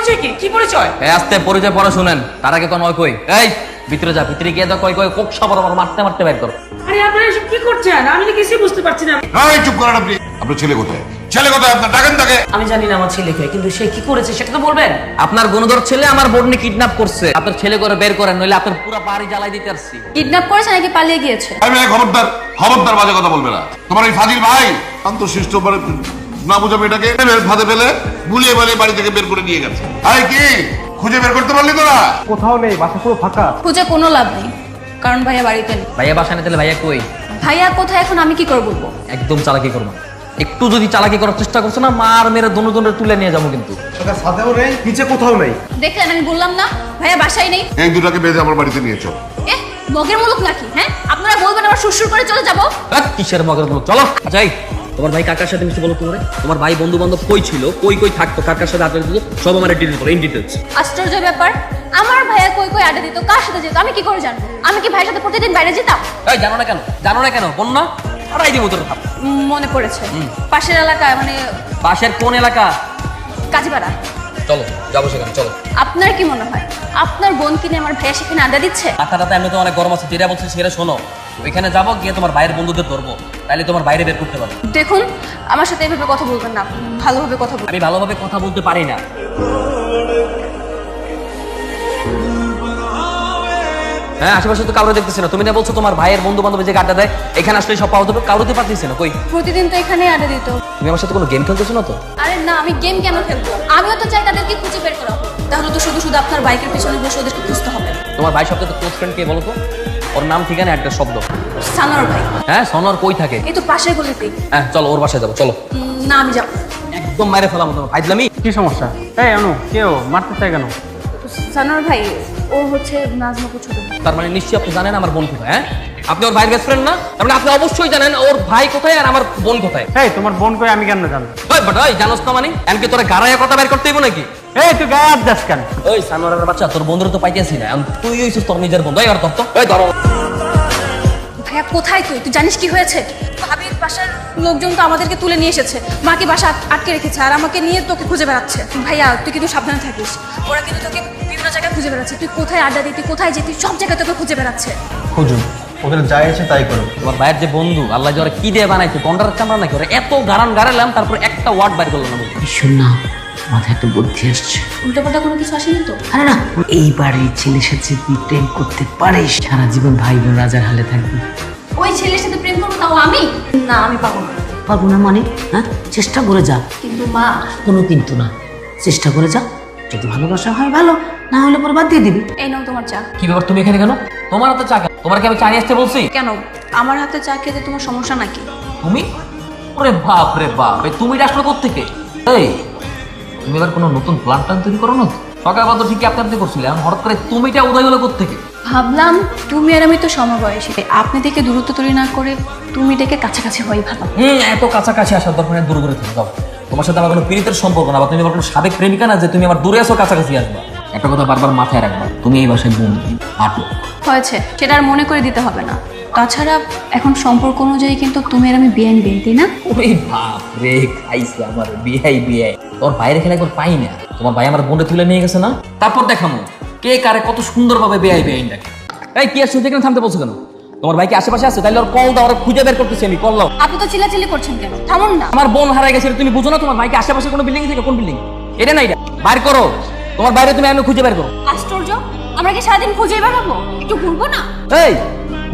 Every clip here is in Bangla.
পরিচয় কি? কি পরিচয়? এই আস্তে পরিচয় পড়া শুনেন। তার আগে কোন কই? এই ভিতরে যা ভিতরে গিয়ে তো কই কই কোক সবার আমার মারতে মারতে বের করো। আরে আপনারা এসব কি করছেন? আমি তো কিছুই বুঝতে পারছি না। এই চুপ করেন আপনি। আপনার ছেলে কোথায়? ছেলে কোথায়? আপনার ডাকেন তাকে। আমি জানি না আমার ছেলেকে কিন্তু সে কি করেছে সেটা তো বলবেন। আপনার গুণধর ছেলে আমার বোনকে কিডন্যাপ করছে। আপনার ছেলে করে বের করেন নইলে আপনার পুরো বাড়ি জ্বালাই দিতে আসছি কিডন্যাপ করেছে নাকি পালিয়ে গিয়েছে? আমি খবরদার খবরদার বাজে কথা বলবে না। তোমার এই ফাজিল ভাই মানে না বুঝা মেয়েটাকে। ফাঁদে ফেলে গুলিয়ে বালিয়ে বাড়ি থেকে বের করে নিয়ে গেছে। আরে কি? খুঁজে বের করতে পারলি তোরা? কোথাও নেই বাসা পুরো ফাঁকা। খুঁজে কোনো লাভ নেই। কারণ ভাইয়া বাড়িতে নেই। ভাইয়া বাসা নিতে ভাইয়া কই? ভাইয়া কোথায় এখন আমি কি করে বলব? একদম চালাকি করব না। একটু যদি চালাকি করার চেষ্টা করছ না মার মেরে দুনো দুনো তুলে নিয়ে যাব কিন্তু। সাথেও নেই নিচে কোথাও নেই। দেখলেন আমি বললাম না ভাইয়া বাসায় নেই। এই দুটাকে বেঁধে আমার বাড়িতে নিয়ে চল। এ মগের মুলুক নাকি হ্যাঁ? আপনারা বলবেন আবার সুরসুর করে চলে যাব। কিসের মগেরগুলো চলো এই, তোমার ভাই কাকার সাথে মিষ্টি বলো তোমার। তোমার ভাই বন্ধু বান্ধব কই ছিল? কই কই থাকতো? কাকার সাথে আড্ডা দিত সব আমার ডিটেলস বলো ইন ডিটেলস আশ্চর্য ব্যাপার আমার ভাইয়া কই কই আড্ডা দিত? কার সাথে যেত? আমি কি করে জানব? আমি কি ভাইয়ের সাথে প্রতিদিন বাইরে যেতাম? এই জানো না কেন? জানো না কেন? বন্যা? আড়াই দিব তোর মনে পড়েছে। পাশের এলাকায় মানে পাশের কোন এলাকা? কাজীপাড়া। চলো যাব সেখানে চলো। আপনার কি মনে হয়? আপনার বোন কিনে আমার ভাইয়া সেখানে আড্ডা দিচ্ছে? মাথা টাথা এমনি তো অনেক গরম আছে যেটা বলছে সেটা শোনো। ওইখানে যাব গিয়ে তোমার বাইরের বন্ধুদের ধরবো তাহলে তোমার বাইরে বের করতে পারব। দেখুন আমার সাথে এভাবে কথা বলবেন না ভালোভাবে কথা বলবেন। আমি ভালোভাবে কথা বলতে পারি না। হ্যাঁ আশেপাশে তো কাউরে দেখতেছি না। তুমি না বলছো তোমার ভাইয়ের বন্ধু বান্ধব যে আড্ডা দেয় এখানে আসলে সব পাওয়া যাবে। কারোতে পারতেছি না। কই? প্রতিদিন তো এখানে আড্ডা দিত। তুমি আমার সাথে কোনো গেম খেলতেছো না তো? আরে না আমি গেম কেন খেলব? আমিও তো চাই তাদেরকে খুঁজে বের করা তাহলে তো শুধু শুধু আপনার বাইকের পিছনে বসে ওদেরকে খুঁজতে হবে। তোমার ভাই সবচেয়ে ক্লোজ ফ্রেন্ড কে বলো তো? ওর নাম ঠিকানা একটা শব্দ। সানোয়ার ভাই। হ্যাঁ সনর কই থাকে? এই তো পাশের গলিতেই। হ্যাঁ চলো ওর বাসায় যাব চলো। না আমি যাব একদম মাইরে ফেলাম তোমার ফাইজলামি। কি সমস্যা? এই অনু কেউ মারতে চাই কেন? সানোয়ার ভাই ও হচ্ছে নাজমাপুর ছোট তার মানে নিশ্চয়ই আপনি জানেন আমার বোন কোথায় হ্যাঁ? আপনি ওর ভাইয়ের বেস্ট ফ্রেন্ড না? তার মানে আপনি অবশ্যই জানেন ওর ভাই কোথায় আর আমার বোন কোথায়। এই তোমার বোন কই আমি কেন জানব? ওই বাট ওই জানোস না মানে? এমনকি তোরা গাড়াইয়া কথা বের করতে হইব নাকি? এই তুই গায়ে হাত দাস কেন? ওই সানোয়ারের বাচ্চা তোর বন্ধুরা তো পাইতেছি না। তুই হইছিস তোর নিজের বন্ধু। এবার ধর তো। এই ধরো। ভাইয়া কোথায় তুই? তুই জানিস কি হয়েছে? ভাবির বাসার লোকজন তো আমাদেরকে তুলে নিয়ে এসেছে। মাকে বাসা আটকে রেখেছে আর আমাকে নিয়ে তোকে খুঁজে বেড়াচ্ছে। ভাইয়া তুই কিন্তু সাবধানে থাকিস। ওরা কিন্তু তোকে বিভিন্ন জায়গায় খুঁজে বেড়াচ্ছে। তুই কোথায় আড্ডা দিতি কোথায় যেতি সব জায়গায় তোকে খুঁজে বেড়াচ্ছে। খুঁজুন। ওদের যা ইচ্ছে তাই করুন। তোমার ভাইয়ের যে বন্ধু আল্লাহ যে ওরা কি দিয়ে বানাইছে কন্ডার চামড়া নাকি ওরা এত গারান গাড়ালাম তারপর একটা ওয়ার্ড বাইর করল না। শোন না মাথায় একটা বুদ্ধি আসছে। উল্টোপাল্টা কোনো কিছু আসেনি তো? আরে না এই বাড়ির ছেলের সাথে তুই প্রেম করতে পারিস। সারা জীবন ভাই বোন রাজার হালে থাকবি। ওই ছেলের সাথে প্রেম করব তাও আমি? না আমি পাবো না। পারব না মানে? হ্যাঁ? চেষ্টা করে যা। কিন্তু মা কোনো কিন্তু না। চেষ্টা করে যা। যদি ভালোবাসা হয় ভালো। না হলে পরে বাদ দিয়ে দিবি। এই নাও তোমার চা। কি ব্যাপার তুমি এখানে কেন? তোমার হাতে চা কেন? তোমার কি আমি চা নিয়ে আসতে বলছি? কেন? আমার হাতে চা খেতে তোমার সমস্যা নাকি? তুমি? ওরে বাপ রে বাপ এই তুমি আসলো কোথেকে এই তুমি এবার কোনো নতুন প্ল্যান টান তৈরি করো না তো? সকালবেলা তো ঠিকই আপনি আপনি করছিলে এখন হঠাৎ করে তুমিটা উদয় হলো কোথেকে ভাবলাম তুমি আর আমি তো সমবয়সী তাই আপনি থেকে দূরত্ব তৈরি না করে তুমি ডেকে কাছাকাছি হই ভালো হুম এত কাছাকাছি আসার দরকার নেই, দূরে দূরে থেকে যাও। তোমার সাথে আমার কোনো পীড়িতের সম্পর্ক না বা তুমি আমার কোনো সাবেক প্রেমিকা না যে তুমি আমার দূরে আসো কাছাকাছি আসবা। একটা কথা বারবার মাথায় রাখবা তুমি এই বাসায় বন্দি আটো হয়েছে সেটা আর মনে করে দিতে হবে না। তাছাড়া এখন সম্পর্ক অনুযায়ী কিন্তু তুমি আর আমি বিয়ে নিবেন তাই না? ওরে বাপ রে খাইছে আমার বিয়াই বিয়াই তোর বাইরে খেলা একবার পাই না। তোমার ভাই আমার বোনটা তুলে নিয়ে গেছে না? তারপর দেখামো কে কারে কত সুন্দরভাবে বেআই বেআইন ডাকে। এই কি আসছে? যেখানে থামতে বলছো কেন? তোমার ভাই কি আশেপাশে আছে? তাইলে ওর কল দাও ওরা খুঁজে বের করতেছি আমি কল দাও। আপনি তো চিল্লাচিল্লি করছেন কেন? থামুন না। আমার বোন হারাই গেছে তুমি বুঝো না তোমার ভাইকে আশেপাশে কোনো বিল্ডিং থেকে কোন বিল্ডিং এটা না এটা বাইর করো। তোমার বাইরে তুমি আমি খুঁজে বের করো। আশ্চর্য আমরা কি সারাদিন খুঁজে বেড়াবো? একটু ঘুরবো না? এই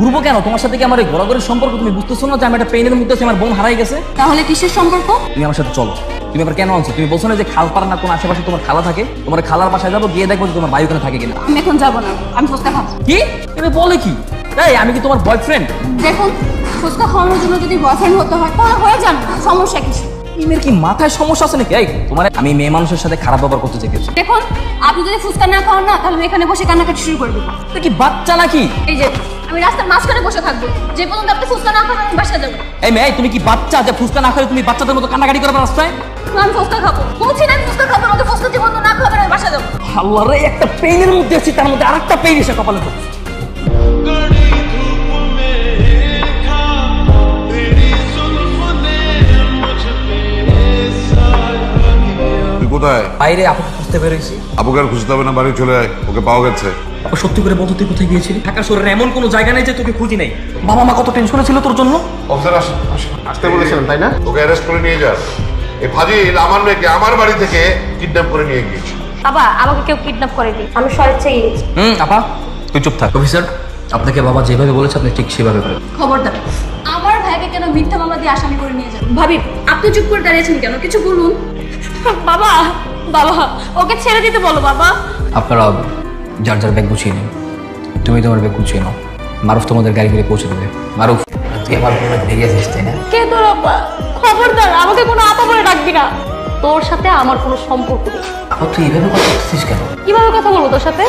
ঘুরবো কেন? তোমার সাথে কি আমার এই ঘোরাঘুরির সম্পর্ক তুমি বুঝতেছো না যে আমি একটা পেইনের মধ্যে আছি, আমার বোন হারাই গেছে? তাহলে কিসের সম্পর্ক? তুমি আমার সাথে চলো। তুমি আবার কেন আনছো? তুমি বলছো না যে খালপাড়া না কোন আশেপাশে তোমার খালা থাকে? তোমার খালার বাসায় যাব গিয়ে দেখব যে তোমার ভাই ওখানে থাকে কিনা। আমি এখন যাব না আমি ফুচকা খাব। কি? তুমি বলে কি? এই আমি কি তোমার বয়ফ্রেন্ড দেখুন ফুচকা খাওয়ানোর জন্য যদি বয়ফ্রেন্ড হতে হয় তাহলে হয়ে যান সমস্যা কিছু। মেয়ের কি মাথায় সমস্যা আছে নাকি? এই তোমার আমি মেয়ে মানুষের সাথে খারাপ ব্যবহার করতে চেয়েছি দেখুন আপনি যদি ফুচকা না খাওয়ান না তাহলে এখানে বসে কান্নাকাটি শুরু করে দেবো তুই কি বাচ্চা নাকি? এই যে আমি রাস্তার মাঝখানে বসে থাকব। যে পর্যন্ত আপনি ফুচকা না খাবেন আমি বাসা যাব। এই মেয়ে তুমি কি বাচ্চা? যে ফুচকা না খেলে তুমি বাচ্চাদের মতো কান্নাকাটি করবে রাস্তায়? না, আমি ফুচকা খাব। বলছি না আমি ফুচকা খাব আমাকে ফুচকা যে বন্ধু না খাবেন আমি বাসা যাব। আল্লাহ রে একটা পেইনের মধ্যে আছি তার মধ্যে আরেকটা পেইন এসে কপালে তো কোথায়? বাইরে আপুকে খুঁজতে বেরোইছি। আবুকে আর খুঁজতে হবে না বাড়ি চলে আয় ওকে পাওয়া গেছে। আপু সত্যি করে বলতো তুই কোথায় গিয়েছিলি? ঢাকা শহরের এমন কোনো জায়গা নেই যে তোকে খুঁজি নাই। বাবা মা কত টেনশনে ছিল তোর জন্য? অফিসার আসেন আসতে বলেছিলেন তাই না? ওকে অ্যারেস্ট করে নিয়ে যান। এই ফাজিল আমার মেয়েকে আমার বাড়ি থেকে কিডন্যাপ করে নিয়ে গিয়েছে। বাবা আমাকে কেউ কিডন্যাপ করেনি। আমি স্বেচ্ছায় গিয়েছি। হুম আপা তুই চুপ থাক। অফিসার আপনাকে বাবা যেভাবে বলেছে আপনি ঠিক সেভাবে করেন খবরদার আমার ভাইকে কেন মিথ্যা মামলা দিয়ে আসামি করে নিয়ে যান? ভাবি আপনি চুপ করে দাঁড়িয়েছেন কেন? কিছু বলুন। বাবা বাবা ওকে ছেড়ে দিতে বলো বাবা। আপনারা যার যার ব্যাগ গুছিয়ে নিন। তুমি তোমার ব্যাগ গুছিয়ে নাও। মারুফ তোমাদের গাড়ি করে পৌঁছে দেবে। মারুফ তুই আমার ফোনে আছিস তাই না? কে তোর আপা খবরদার আমাকে কোনো আপা বলে ডাকবি না। তোর সাথে আমার কোনো সম্পর্ক নেই। আপা তুই এভাবে কথা বলছিস কেন? কীভাবে কথা বলব তোর সাথে?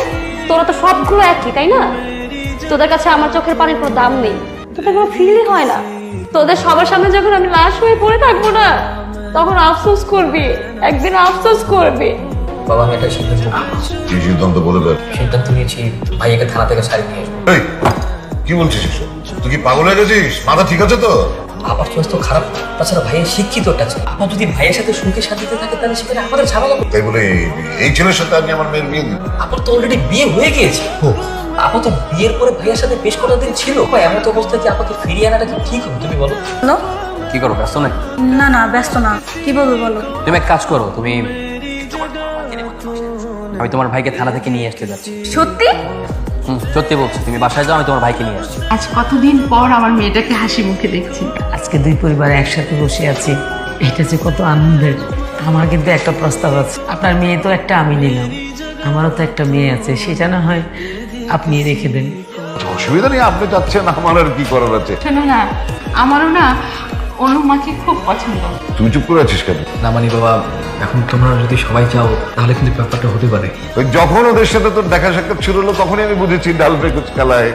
তোরা তো সবগুলো একই তাই না? তোদের কাছে আমার চোখের পানির কোনো দাম নেই। তোদের কোনো ফিলই হয় না। তোদের সবার সামনে যখন আমি লাশ হয়ে পড়ে থাকব না তখন আফসোস করবি একদিন আফসোস করবি। বাবা আমি একটা সিদ্ধান্ত। কি সিদ্ধান্ত বলে দেন সিদ্ধান্ত নিয়েছি ভাইয়াকে থানা থেকে ছাড়ি নিয়ে আসব। এই কি বলছিস এসব? তুই কি পাগল হয়ে গেছিস? মাথা ঠিক আছে তো? আবার চয়েস তো খারাপ। তাছাড়া ভাইয়া শিক্ষিত একটা ছেলে। আবার যদি ভাইয়ের সাথে সুখে শান্তিতে থাকে তাহলে সেখানে আমাদের ঝামেলা করতে তাই বলে এই- ছেলের সাথে আমি আমার মেয়ের বিয়ে দিব। আপর তো অলরেডি বিয়ে হয়ে গিয়েছে। আপা তো বিয়ের পরে ভাইয়ের সাথে বেশ কটা দিন ছিল। এমন তো অবস্থায় যে আপনাকে ফিরিয়ে আনাটা কি ঠিক হবে? তুমি বলো। হ্যালো কি করো ব্যস্ত নাকি? না না ব্যস্ত না। কি বলব বলো? তুমি এক কাজ করো তুমি আমি তোমার ভাইকে থানা থেকে নিয়ে আসতে যাচ্ছি। সত্যি? হুম সত্যি বলছি তুমি বাসায় যাও আমি তোমার ভাইকে নিয়ে আসছি। আজ কতদিন পর আমার মেয়েটাকে হাসি মুখে দেখছি। আজকে দুই পরিবার একসাথে বসে আছি। এটা যে কত আনন্দের। আমার কিন্তু একটা প্রস্তাব আছে। আপনার মেয়ে তো একটা আমি নিলাম। আমারও তো একটা মেয়ে আছে। সেটা না হয় আপনি রেখে দেন। অসুবিধা নেই আপনি যাচ্ছেন আমার আর কি করার আছে? শোনো না আমারও না অনুমাকে খুব পছন্দ। তুই চুপ করে আছিস কেন? না মানে বাবা এখন তোমরা যদি সবাই যাও তাহলে কিন্তু ব্যাপারটা হতে পারে। ওই যখন ওদের সাথে তোর দেখা সাক্ষাৎ শুরু হলো তখনই আমি বুঝেছি ডাল বেকুচ খেলায়।